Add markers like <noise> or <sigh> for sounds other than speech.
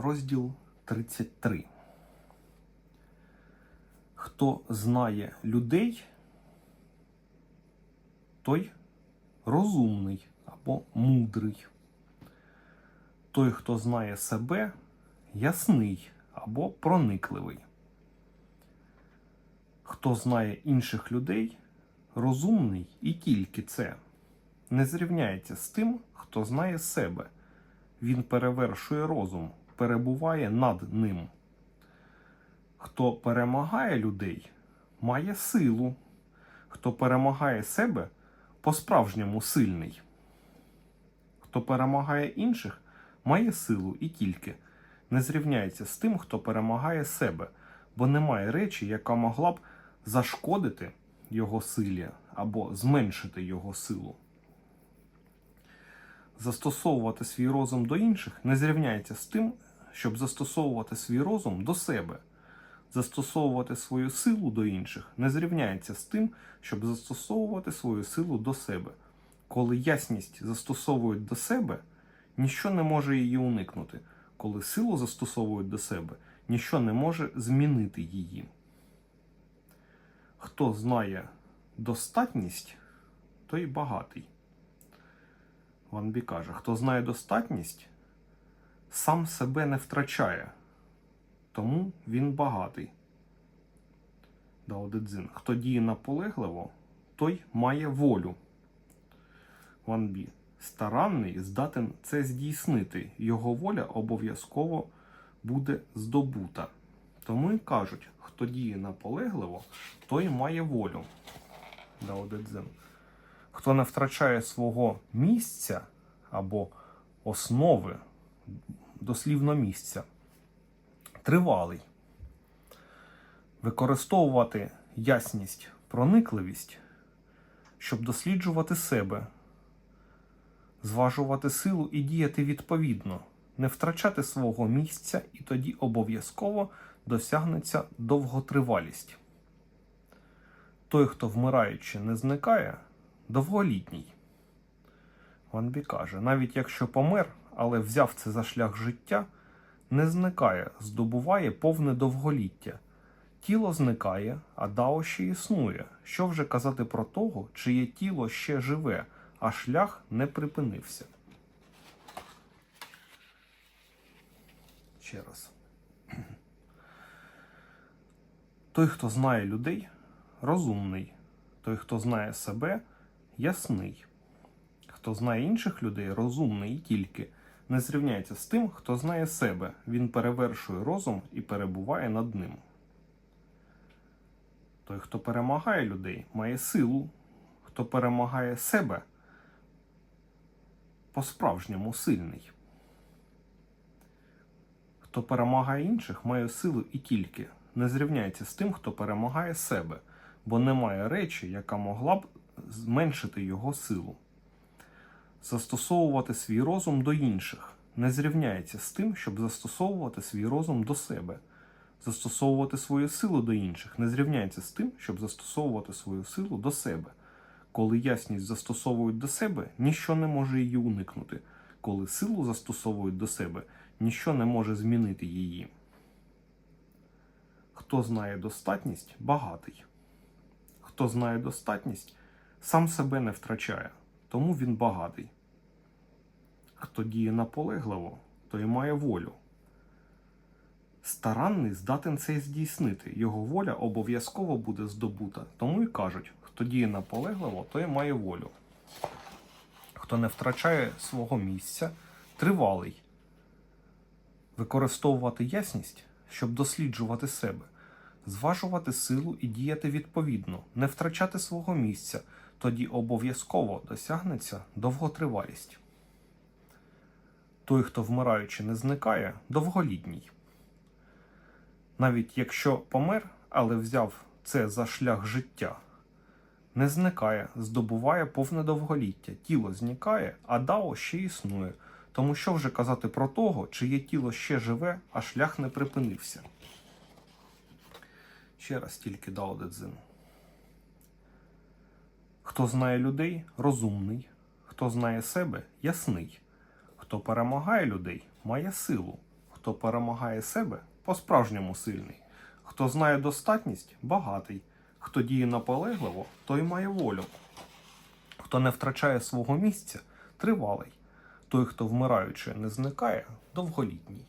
розділ 33. Хто знає людей, той розумний або мудрий. Той, хто знає себе, ясний або проникливий. Хто знає інших людей, розумний і тільки це. Не зрівняється з тим, хто знає себе. Він перевершує розум, перебуває над ним. Хто перемагає людей, має силу. Хто перемагає себе, по-справжньому сильний. Хто перемагає інших, має силу і тільки не зрівняється з тим, хто перемагає себе, бо немає речі, яка могла б зашкодити його силі або зменшити його силу. Застосовувати свій розум до інших не зрівняється з тим, щоб застосовувати свій розум до себе. Застосовувати свою силу до інших не зрівняється з тим, щоб застосовувати свою силу до себе. Коли ясність застосовують до себе, ніщо не може її уникнути. Коли силу застосовують до себе, ніщо не може змінити її. Хто знає достатність, той багатий. Ван Бі каже, хто знає достатність, сам себе не втрачає, тому він багатий. Дао Хто діє наполегливо, той має волю. Ван Бі. Старанний здатен це здійснити. Його воля обов'язково буде здобута. Тому і кажуть, хто діє наполегливо, той має волю. Дао Хто не втрачає свого місця або основи, дослівно місця, тривалий. Використовувати ясність, проникливість, щоб досліджувати себе, зважувати силу і діяти відповідно, не втрачати свого місця, і тоді обов'язково досягнеться довготривалість. Той, хто вмираючи не зникає, довголітній. Ванбі каже, навіть якщо помер, але взяв це за шлях життя, не зникає, здобуває повне довголіття. Тіло зникає, а дао ще існує. Що вже казати про того, чиє тіло ще живе, а шлях не припинився. Ще раз. <clears throat> Той, хто знає людей, розумний. Той, хто знає себе, ясний. Хто знає інших людей, розумний тільки не зрівняється з тим, хто знає себе. Він перевершує розум і перебуває над ним. Той, хто перемагає людей, має силу. Хто перемагає себе, по-справжньому сильний. Хто перемагає інших, має силу і тільки не зрівняється з тим, хто перемагає себе, бо немає речі, яка могла б зменшити його силу. Застосовувати свій розум до інших не зрівняється з тим, щоб застосовувати свій розум до себе. Застосовувати свою силу до інших не зрівняється з тим, щоб застосовувати свою силу до себе. Коли ясність застосовують до себе, ніщо не може її уникнути. Коли силу застосовують до себе, ніщо не може змінити її. Хто знає достатність, багатий. Хто знає достатність, сам себе не втрачає, тому він багатий. Хто діє наполегливо, той має волю. Старанний здатен це здійснити. Його воля обов'язково буде здобута. Тому і кажуть, хто діє наполегливо, той має волю. Хто не втрачає свого місця, тривалий. Використовувати ясність, щоб досліджувати себе, зважувати силу і діяти відповідно, не втрачати свого місця, тоді обов'язково досягнеться довготривалість. Той, хто вмираючи не зникає, довголітній. Навіть якщо помер, але взяв це за шлях життя, не зникає, здобуває повне довголіття, тіло зникає, а дао ще існує. Тому що вже казати про того, чиє тіло ще живе, а шлях не припинився. Ще раз тільки Дао Де Цзин. Хто знає людей, розумний, хто знає себе, ясний. Хто перемагає людей, має силу. Хто перемагає себе, по-справжньому сильний. Хто знає достатність багатий. Хто діє наполегливо, той має волю. Хто не втрачає свого місця, тривалий. Той, хто вмираючи, не зникає, довголітній.